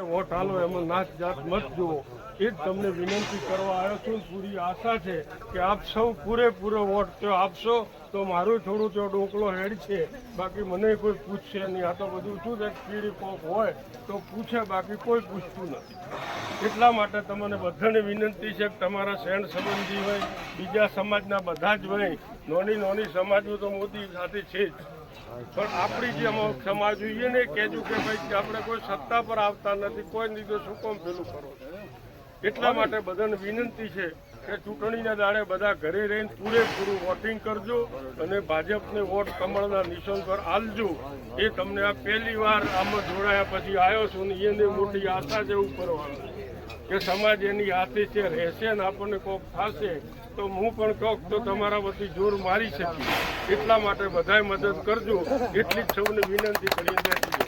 Vote હાલો એમાં નાચ જાત મત જુઓ. એ જ તમને વિનંતી કરવા આવ્યો છું પૂરી આશા છે કે આપ સૌ પૂરેપૂરો વોટ તો આપશો, તો મારું થોડું તો ડોકલો હેડ છે. બાકી મને કોઈ પૂછશે નહીં. આ તો બધું શું છે? કીડી પોક હોય તો પૂછે, બાકી કોઈ પૂછતું નથી. એટલા માટે તમને બધાને વિનંતી છે કે તમારા શેણ સંબંધી હોય, બીજા સમાજના બધા જ હોય, નોની નોની સમાજો તો મોદી સાથે છે જ. પણ આપણી જે અમુક સમાજ જોઈએ ને કહેજો કે ભાઈ આપણે કોઈ સત્તા પર આવતા નથી કોઈ તો શું કોમ પેલું કરો એટલા માટે બધાને વિનંતી છે કે ચૂંટણીના દાડે બધા ઘરે રહીને પૂરેપૂરું વોટિંગ કરજો અને ભાજપને વોટ કમળના નિશાન પર આલજો. એ તમને આ પહેલી વાર આમાં જોડાયા પછી આવ્યો છું ને એને મોટી આશા જેવું કરવાનું કે સમાજ એની હાથે છે, રહેશે ને આપણને કોક થશે, તો હું પણ કોક તો તમારા વતી જોર મારી શકીશ. એટલા માટે બધાય મદદ કરજો. એટલી જ સૌને વિનંતી કરીને